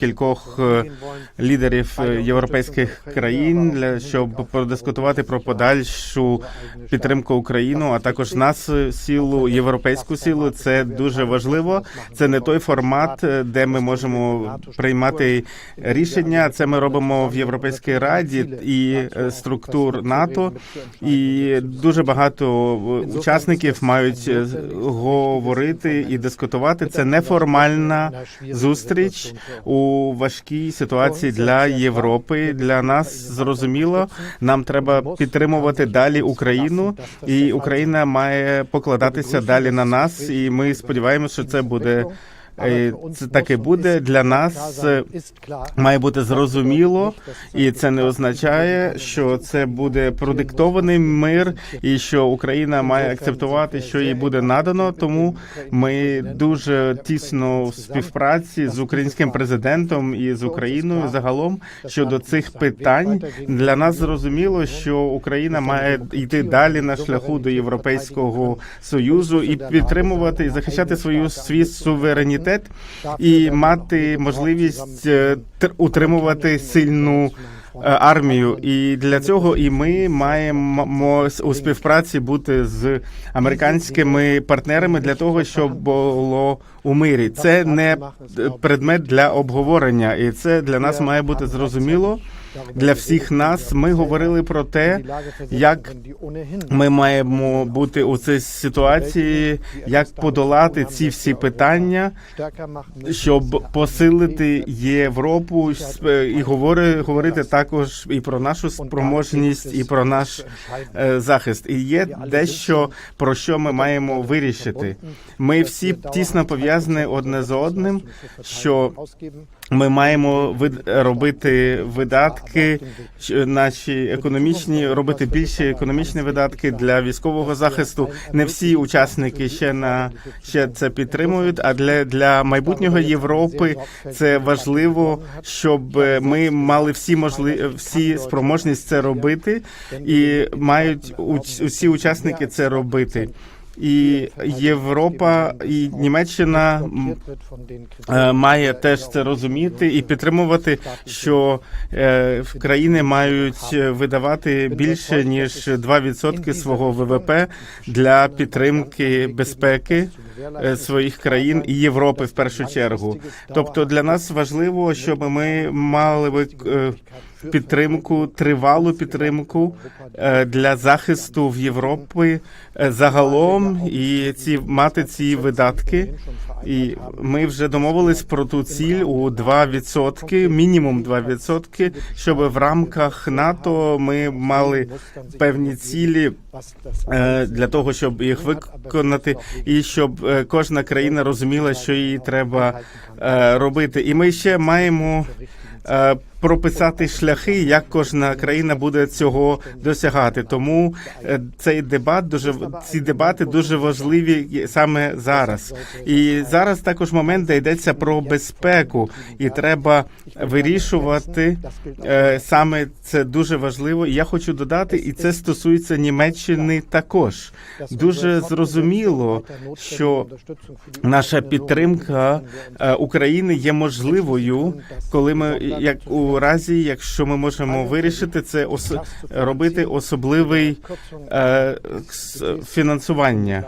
кількох е, лідерів е, європейських країн, для щоб подискутувати про подальшу підтримку України, а також нас е, силу, європейську силу. Це дуже важливо. Це не той формат, де ми можемо приймати рішення. Це ми робимо в Європейській раді і структур НАТО. І дуже багато учасників мають говорити і дискутувати. Це неформальна зустріч у важкій ситуації для Європи. Для нас зрозуміло, нам треба підтримувати далі Україну, і Україна має покладатися далі на нас. І ми сподіваємося, що це буде. Це так буде для нас. е, Має бути зрозуміло, і це не означає, що це буде продиктований мир, і що Україна має акцептувати, що їй буде надано. Тому ми дуже тісно в співпраці з українським президентом і з Україною загалом щодо цих питань. Для нас зрозуміло, що Україна має йти далі на шляху до Європейського союзу і підтримувати і захищати свою свій суверенітет і мати можливість е, утримувати сильну е, армію. І для цього і ми маємо у співпраці бути з американськими партнерами для того, щоб було у мирі. Це не предмет для обговорення, і це для нас має бути зрозуміло. Для всіх нас ми говорили про те, як ми маємо бути у цій ситуації, як подолати ці всі питання, щоб посилити Європу і говори, говорити також і про нашу спроможність, і про наш е, захист. І є дещо про що ми маємо вирішити. Ми всі тісно пов'язані одне з одним, що ми маємо робити видатки, наші економічні, робити більші економічні видатки для військового захисту. Не всі учасники ще на ще це підтримують. А для, для майбутнього Європи це важливо, щоб ми мали всі можли всі спроможність це робити, і мають усі учасники це робити. І Європа і Німеччина е, має теж це розуміти і підтримувати, що е, країни мають е, видавати більше ніж 2% свого ВВП для підтримки безпеки своїх країн і Європи в першу чергу. Тобто для нас важливо, щоб ми мали би підтримку, тривалу підтримку для захисту в Європі е, загалом і ці мати ці видатки. І ми вже домовились про ту ціль у 2%, мінімум 2%, щоб в рамках НАТО ми мали певні цілі е, для того, щоб їх виконати, і щоб е, кожна країна розуміла, що їй треба е, робити. І ми ще маємо прописати шляхи, як кожна країна буде цього досягати. Тому е, цей дебат дуже ці дебати дуже важливі саме зараз. І зараз також момент, де йдеться про безпеку, і треба вирішувати е, саме це дуже важливо. І я хочу додати, і це стосується Німеччини також. Дуже зрозуміло, що наша підтримка е, України є можливою, коли ми як у разі, якщо ми можемо вирішити це ос, робити особливий е, с- фінансування.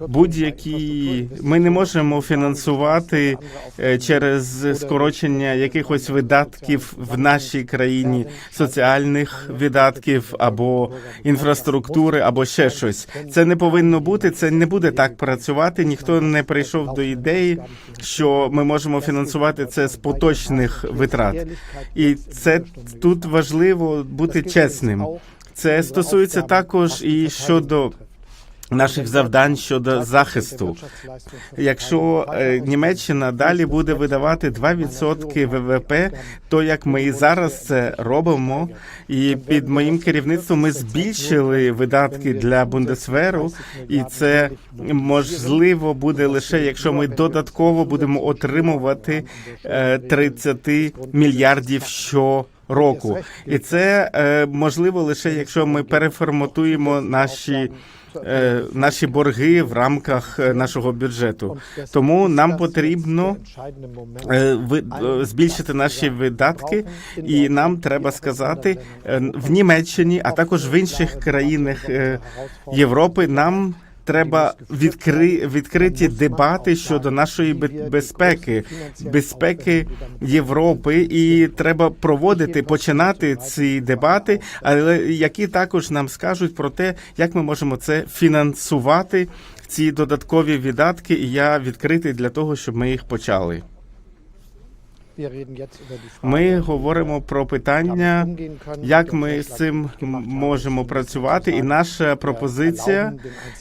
Будь-які ми не можемо фінансувати е, через скорочення якихось видатків в нашій країні, соціальних видатків або інфраструктури, або ще щось. Це не повинно бути. Це не буде так працювати. Ніхто не прийшов до ідеї, що ми можемо фінансувати це з поточних витрат. І це тут важливо бути чесним. Це стосується також і щодо наших завдань щодо захисту. Якщо е, Німеччина далі буде видавати 2% ВВП, то як ми і зараз це робимо, і під моїм керівництвом ми збільшили видатки для Бундесверу, і це можливо буде лише якщо ми додатково будемо отримувати е, 30 мільярдів що року. І це е, можливо лише якщо ми переформатуємо наші. е, Наші борги в рамках е, нашого бюджету, тому нам потрібно е, збільшити наші видатки, і нам треба сказати в Німеччині, а також в інших країнах Європи. Нам треба відкри, відкриті дебати щодо нашої бе- безпеки, безпеки Європи, і треба проводити, починати ці дебати, але які також нам скажуть про те, як ми можемо це фінансувати. Ці додаткові видатки, і я відкритий для того, щоб ми їх почали. Ми говоримо про питання, як ми з цим можемо працювати, і наша пропозиція,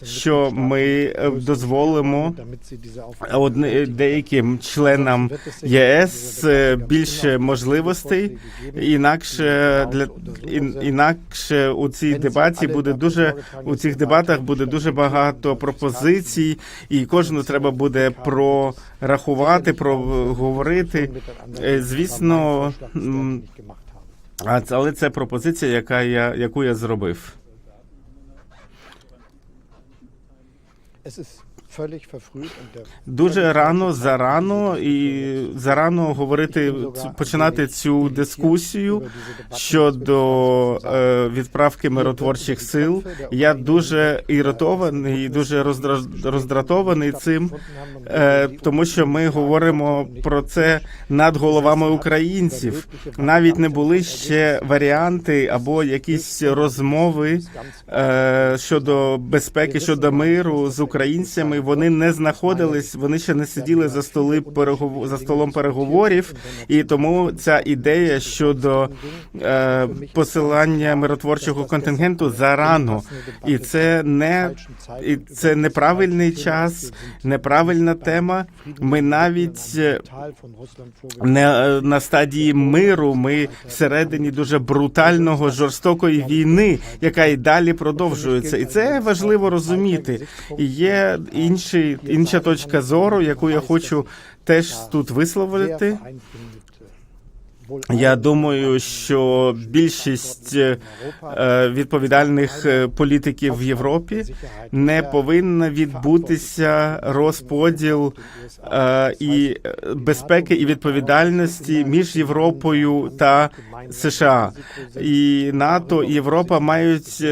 що ми е, дозволимо одне деяким членам ЄС е, більше можливостей, інакше для інакше у цій дебаті буде дуже у цих дебатах буде дуже багато пропозицій, і кожну треба буде прорахувати, проговорити. Е, Звісно, але це пропозиція, яка я яку я зробив. Дуже рано, зарано і зарано говорити починати цю дискусію щодо е, відправки миротворчих сил. Я дуже іритований і дуже роздра- роздратований цим, е, тому що ми говоримо про це над головами українців. Навіть не були ще варіанти або якісь розмови е, щодо безпеки, щодо миру з українцями. Вони не знаходились, вони ще не сиділи за столи перегов... за столом переговорів, і тому ця ідея щодо е, посилання миротворчого контингенту зарано, і це не і це неправильний час, неправильна тема. Ми навіть е, не е, на стадії миру. Ми всередині дуже брутального жорстокої війни, яка і далі продовжується, і це важливо розуміти. І є інший інша точка зору, яку я хочу теж тут висловити. Я думаю, що більшість е, відповідальних е, політиків в Європі не повинна відбутися розподіл е, і безпеки і відповідальності між Європою та США. І НАТО і Європа мають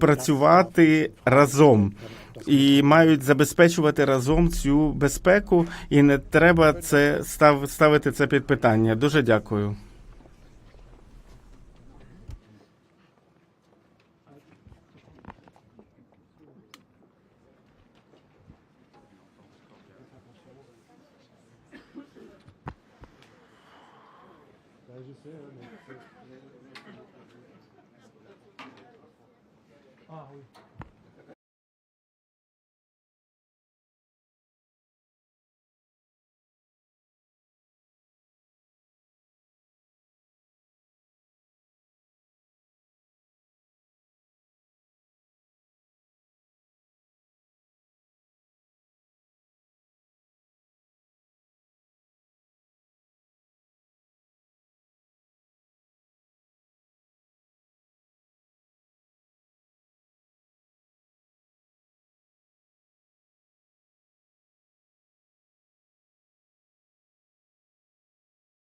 працювати разом. І мають забезпечувати разом цю безпеку, і не треба це став ставити це під питання. Дуже дякую. Ah oui.